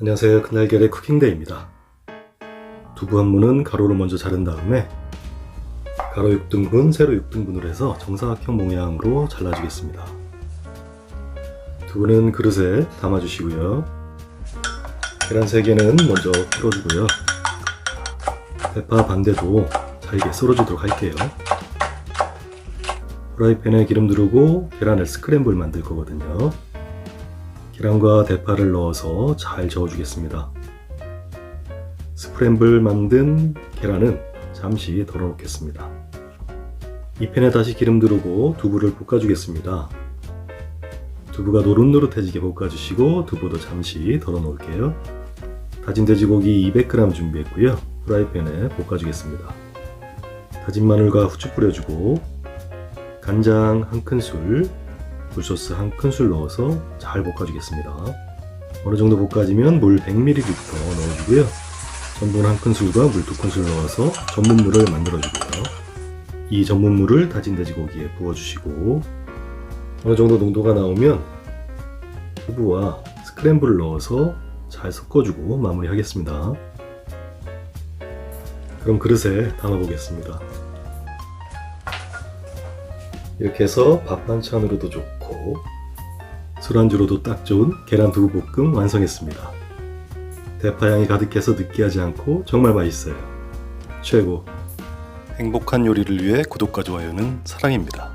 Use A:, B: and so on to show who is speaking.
A: 안녕하세요. 그날결의 쿠킹데이입니다. 두부 한 무는 가로로 먼저 자른 다음에 가로 6등분, 세로 6등분으로 해서 정사각형 모양으로 잘라주겠습니다. 두부는 그릇에 담아주시고요. 계란 3개는 먼저 풀어주고요. 대파 반대도 잘게 썰어주도록 할게요. 프라이팬에 기름 두르고 계란을 스크램블 만들 거거든요. 계란과 대파를 넣어서 잘 저어주겠습니다. 스크램블 만든 계란은 잠시 덜어놓겠습니다. 이 팬에 다시 기름 두르고 두부를 볶아주겠습니다. 두부가 노릇노릇해지게 볶아주시고 두부도 잠시 덜어놓을게요. 다진 돼지고기 200g 준비했고요. 프라이팬에 볶아주겠습니다. 다진 마늘과 후추 뿌려주고 간장 한 큰술, 굴소스 한 큰술 넣어서 잘 볶아주겠습니다. 어느 정도 볶아지면 물 100ml 넣어주고요. 전분 한 큰술과 물 두 큰술 넣어서 전분물을 만들어주고요. 이 전분물을 다진 돼지고기에 부어주시고 어느 정도 농도가 나오면 두부와 스크램블을 넣어서 잘 섞어주고 마무리하겠습니다. 그럼 그릇에 담아보겠습니다. 이렇게 해서 밥 반찬으로도 좋 고 술안주로도 딱 좋은 계란 두부 볶음 완성했습니다. 대파향이 가득해서 느끼하지 않고 정말 맛있어요. 최고. 행복한 요리를 위해 구독과 좋아요는 사랑입니다.